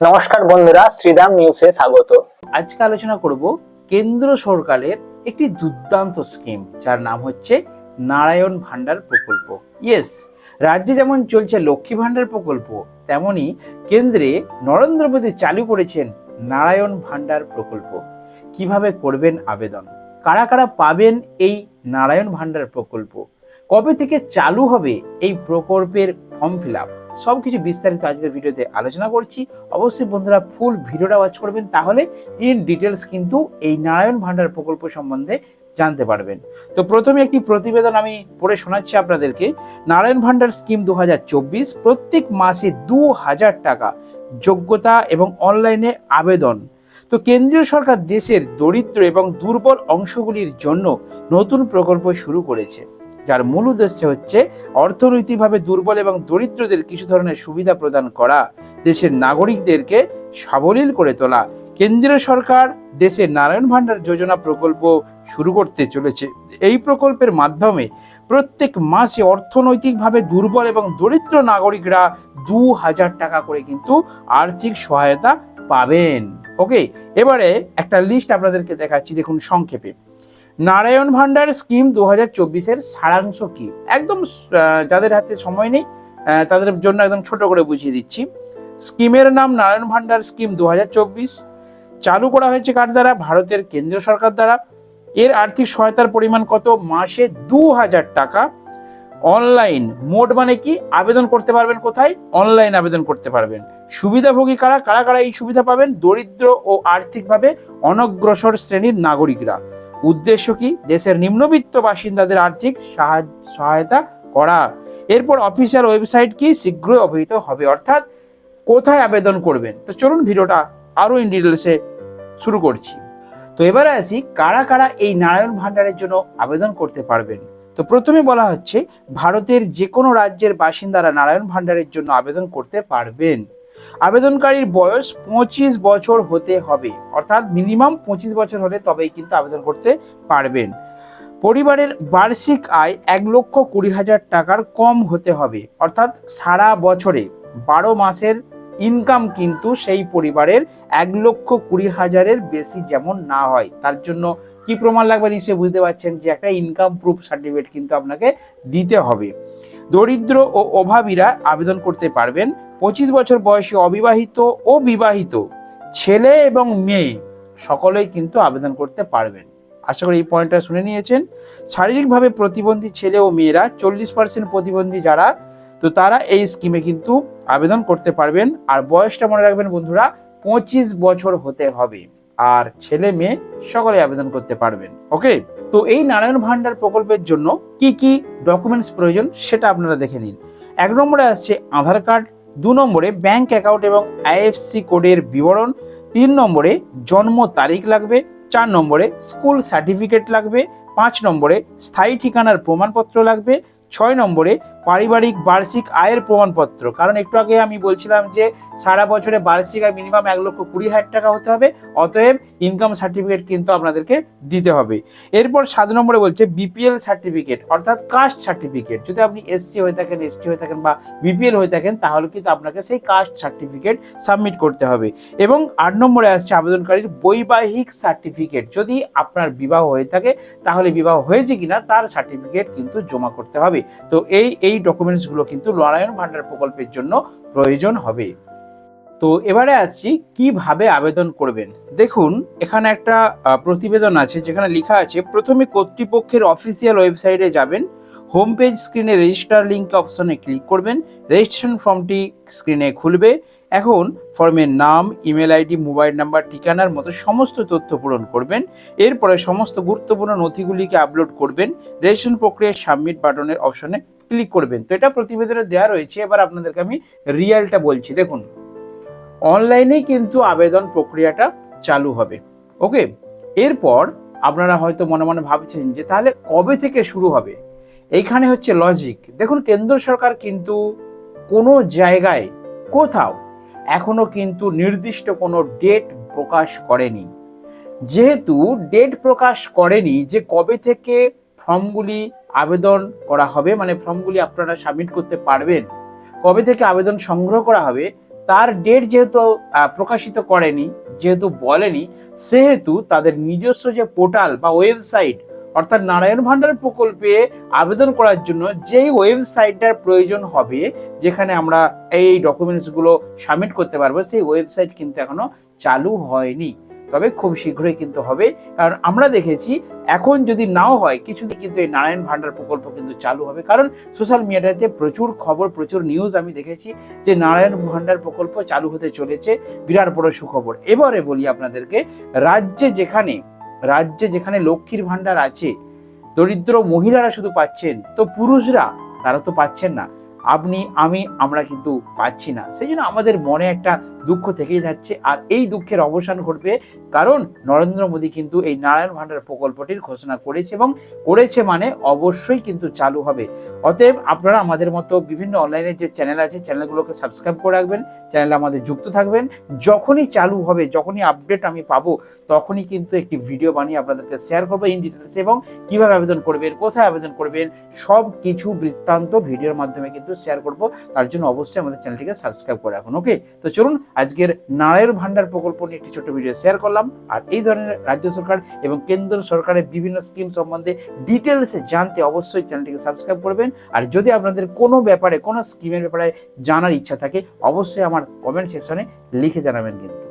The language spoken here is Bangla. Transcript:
নমস্কার বন্ধুরা শ্রীরাম নিউজে স্বাগত। আজকে আলোচনা করব কেন্দ্র সরকারের একটি দুর্দান্ত স্কিম যার নাম হচ্ছে নারায়ণ ভান্ডার প্রকল্প। ইয়েস রাজ্যে যেমন চলছে লক্ষ্মী ভান্ডার প্রকল্প, তেমনি কেন্দ্রে নরেন্দ্র মোদী চালু করেছেন নারায়ণ ভান্ডার প্রকল্প। কীভাবে করবেন আবেদন? কারা কারা পাবেন এই নারায়ণ ভান্ডার প্রকল্প? কবে থেকে চালু হবে এই প্রকল্পের ফর্ম ফিল আপ সব কিছু বিস্তারিত আজকের ভিডিওতে আলোচনা করছি। অবশ্যই বন্ধুরা ফুল ভিডিওটা ওয়াচ করবেন, তাহলে ইন ডিটেলস কিন্তু এই নারায়ণ ভান্ডার প্রকল্প সম্বন্ধে জানতে পারবেন। তো প্রথমে একটি প্রতিবেদন আমি পড়ে শোনাচ্ছি আপনাদেরকে। নারায়ণ ভান্ডার স্কিম দু হাজার চব্বিশ প্রত্যেক মাসে দু হাজার টাকা যোগ্যতা এবং অনলাইনে আবেদন। তো কেন্দ্রীয় সরকার দেশের দরিদ্র এবং দুর্বল অংশগুলির জন্য নতুন প্রকল্প শুরু করেছে। যার মূল উদ্দেশ্য হচ্ছে অর্থনৈতিকভাবে দুর্বল এবং দরিদ্রদের কিছু ধরনের সুবিধা প্রদান করা। দেশের নাগরিকদেরকে সাবলীল করে তোলা। কেন্দ্রীয় সরকার দেশের নারায়ণ ভান্ডার যোজনা প্রকল্প শুরু করতে চলেছে। এই প্রকল্পের মাধ্যমে প্রত্যেক মাসে অর্থনৈতিকভাবে দুর্বল এবং দরিদ্র নাগরিকরা দু হাজার টাকা করে কিন্তু আর্থিক সহায়তা পাবেন। ওকে, এবারে একটা লিস্ট আপনাদেরকে দেখাচ্ছি। দেখুন সংক্ষেপে। নারায়ণ ভান্ডার স্কিম দু হাজার চব্বিশের সারাংশ কি? একদম যাদের হাতে সময় নেই তাদের জন্য একদম ছোট করে বুঝিয়ে দিচ্ছি। স্কিমের নাম নারায়ণ ভান্ডার স্কিম দু হাজার চব্বিশ। চালু করা হয়েছে কার দ্বারা? ভারতের কেন্দ্রীয় সরকার দ্বারা। এর আর্থিক সহায়তার পরিমাণ কত? মাসে দু হাজার টাকা। অনলাইন মোড মানে কি? আবেদন করতে পারবেন কোথায়? অনলাইন আবেদন করতে পারবেন। সুবিধাভোগী কারা? কারা কারা এই সুবিধা পাবেন? দরিদ্র ও আর্থিকভাবে অনগ্রসর শ্রেণির নাগরিকরা। উদ্দেশ্য কি? দেশের নিম্নবিত্ত বাসিন্দাদের আর্থিক সহায়তা করা। এরপর অফিসিয়াল ওয়েবসাইট কি? শীঘ্রই অবহিত হবে। অর্থাৎ কোথায় আবেদন করবেন? তো চলুন ভিডিওটা আরও ইন ডিটেলসে শুরু করছি। তো এবারে আসি, কারা কারা এই নারায়ণ ভান্ডারের জন্য আবেদন করতে পারবেন? তো প্রথমে বলা হচ্ছে, ভারতের যে কোনো রাজ্যের বাসিন্দারা নারায়ণ ভান্ডারের জন্য আবেদন করতে পারবেন। আবেদনকারীর বয়স পঁচিশ বছর হতে হবে। অর্থাৎ মিনিমাম পঁচিশ বছর হলে তবেই কিন্তু আবেদন করতে পারবেন। পরিবারের বার্ষিক আয় এক লক্ষ কুড়ি হাজার টাকার কম হতে হবে। অর্থাৎ সারা বছরে বারো মাসের ইনকাম কিন্তু সেই পরিবারের এক লক্ষ কুড়ি হাজারের বেশি যেমন না হয়। তার জন্য কি প্রমাণ লাগবে নিশ্চয়ই বুঝতে পারছেন যে একটা ইনকাম প্রুফ সার্টিফিকেট কিন্তু আপনাকে দিতে হবে। দরিদ্র ও অভাবীরা আবেদন করতে পারবেন। পঁচিশ বছর বয়সী অবিবাহিত ও বিবাহিত ছেলে এবং মেয়ে সকলেই কিন্তু আবেদন করতে পারবেন। আশা করি এই পয়েন্টটা শুনে নিয়েছেন। শারীরিকভাবে প্রতিবন্ধী ছেলে ও মেয়েরা চল্লিশ পার্সেন্ট প্রতিবন্ধী যারা, তো তারা এই স্কিমে কিন্তু আবেদন করতে পারবেন। আর বয়সটা মনে রাখবেন বন্ধুরা, পঁচিশ বছর হতে হবে। আর ছেলে মেয়ে সকলে আবেদন করতে পারবেন ওকে তো এই নারায়ণ ভান্ডার প্রকল্পের জন্য কি কি ডকুমেন্টস প্রয়োজন সেটা আপনারা দেখে নিন। এক নম্বরে আসছে আধার কার্ড, দু নম্বরে ব্যাংক অ্যাকাউন্ট এবং আইএফসি কোডের বিবরণ, তিন নম্বরে জন্ম তারিখ লাগবে, চার নম্বরে স্কুল সার্টিফিকেট লাগবে, পাঁচ নম্বরে স্থায়ী ঠিকানার প্রমাণপত্র লাগবে, ছয় নম্বরে পারিবারিক বার্ষিক আয়ের প্রমাণপত্র। কারণ একটু আগে আমি বলছিলাম যে, সারা বছরে বার্ষিক আয় মিনিমাম এক লক্ষ কুড়ি হাজার টাকা হতে হবে, অতএব ইনকাম সার্টিফিকেট কিন্তু আপনাদেরকে দিতে হবে। এরপর সাত নম্বরে বলছে বিপিএল সার্টিফিকেট অর্থাৎ কাস্ট সার্টিফিকেট যদি আপনি এসসি হয়ে থাকেন এসটি হয়ে থাকেন বা বিপিএল হয়ে থাকেন, তাহলে কিন্তু আপনাকে সেই কাস্ট সার্টিফিকেট সাবমিট করতে হবে। এবং আট নম্বরে আসছে আবেদনকারীর বৈবাহিক সার্টিফিকেট যদি আপনার বিবাহ হয়ে থাকে, তাহলে বিবাহ হয়েছে কিনা, তার সার্টিফিকেট কিন্তু জমা করতে হবে। তো এই এই ডকুমেন্টসগুলো কিন্তু নারায়ণ ভান্ডার প্রকল্পের জন্য প্রয়োজন হবে। তো এবারে আসছি, কীভাবে আবেদন করবেন? দেখুন, এখানে একটা প্রতিবেদন আছে, যেখানে লেখা আছে, প্রথমে কর্তৃপক্ষের অফিসিয়াল ওয়েবসাইটে যাবেন হোম পেজ স্ক্রিনে রেজিস্টার লিঙ্ক অপশনে ক্লিক করবেন রেজিস্ট্রেশন ফর্মটি স্ক্রিনে খুলবে এখন ফর্মের নাম, ইমেল আইডি, মোবাইল নাম্বার, ঠিকানার মতো সমস্ত তথ্য পূরণ করবেন। এরপরে সমস্ত গুরুত্বপূর্ণ নথিগুলিকে আপলোড করবেন। রেজিস্ট্রেশন প্রক্রিয়ায় সাবমিট বাটনের অপশনে ক্লিক করবেন। তো এটা প্রতিবেদনে দেওয়া রয়েছে। এবার আপনাদেরকে আমি রিয়ালটা বলছি। দেখুন, অনলাইনেই কিন্তু আবেদন প্রক্রিয়াটা চালু হবে। ওকে? এরপর আপনারা হয়তো মনে মনে ভাবছেন যে তাহলে কবে থেকে শুরু হবে? এইখানে হচ্ছে লজিক দেখুন, কেন্দ্র সরকার কিন্তু কোনো জায়গায়, কোথাও এখনও কিন্তু নির্দিষ্ট কোনো ডেট প্রকাশ করেনি। যেহেতু ডেট প্রকাশ করেনি যে কবে থেকে ফর্মগুলি আবেদন করা হবে মানে ফর্মগুলি আপনারা সাবমিট করতে পারবেন, কবে থেকে আবেদন সংগ্রহ করা হবে, তার ডেট যেহেতু প্রকাশিত করেনি, যেহেতু বলেনি, সেহেতু তাদের নিজস্ব যে পোর্টাল বা ওয়েবসাইট অর্থাৎ নারায়ণ ভান্ডার প্রকল্পে আবেদন করার জন্য যেই ওয়েবসাইটটার প্রয়োজন হবে, যেখানে আমরা এই ডকুমেন্টসগুলো সাবমিট করতে পারব, সেই ওয়েবসাইট কিন্তু এখনও চালু হয়নি। তবে খুব শীঘ্রই কিন্তু হবে। কারণ আমরা দেখেছি, এখন যদি নাও হয়, কিছুদিন কিন্তু এই নারায়ণ ভান্ডার প্রকল্প কিন্তু চালু হবে। কারণ সোশ্যাল মিডিয়াতে প্রচুর খবর, প্রচুর নিউজ আমি দেখেছি যে নারায়ণ ভান্ডার প্রকল্প চালু হতে চলেছে। বিরাট বড় সুখবর। এবারে বলি আপনাদেরকে, রাজ্যে যেখানে রাজ্যে যেখানে লক্ষ্মীর ভাণ্ডার আছে, দরিদ্র মহিলারা শুধু পাচ্ছেন, তো পুরুষরা, তারা তো পাচ্ছেন না। আপনি, আমি, আমরা কিন্তু পাচ্ছি না। সেই জন্য আমাদের মনে একটা দুঃখ থেকেই যাচ্ছে, আর এই দুঃখের অবসান ঘটবে কারণ নরেন্দ্র মোদী কিন্তু এই নারায়ণ ভান্ডার প্রকল্পটির ঘোষণা করেছে এবং করেছে মানে অবশ্যই কিন্তু চালু হবে। অতএব আপনারা আমাদের মতো বিভিন্ন অনলাইনে যে চ্যানেল আছে চ্যানেলগুলোকে সাবস্ক্রাইব করে রাখবেন চ্যানেলে আমাদের যুক্ত থাকবেন। যখনই চালু হবে, যখনই আপডেট আমি পাবো, তখনই কিন্তু একটি ভিডিও বানিয়ে আপনাদেরকে শেয়ার করব ইন ডিটেলস এবং কীভাবে আবেদন করবেন, কোথায় আবেদন করবেন, সব কিছু বৃত্তান্ত ভিডিওর মাধ্যমে কিন্তু শেয়ার করব। তার জন্য অবশ্যই আমাদের চ্যানেলটিকে সাবস্ক্রাইব করে রাখুন ওকে তো চলুন, আজকের নারায়ণ ভান্ডার প্রকল্প নিয়ে একটি ছোট্ট ভিডিও শেয়ার করলাম। আর এই ধরনের রাজ্য সরকার এবং কেন্দ্র সরকারের বিভিন্ন স্কিম সম্বন্ধে ডিটেলসে জানতে অবশ্যই চ্যানেলটিকে সাবস্ক্রাইব করবেন। আর যদি আপনাদের কোনো ব্যাপারে, কোনো স্কিমের ব্যাপারে জানার ইচ্ছা থাকে, অবশ্যই আমার কমেন্ট সেকশনে লিখে জানাবেন কিন্তু।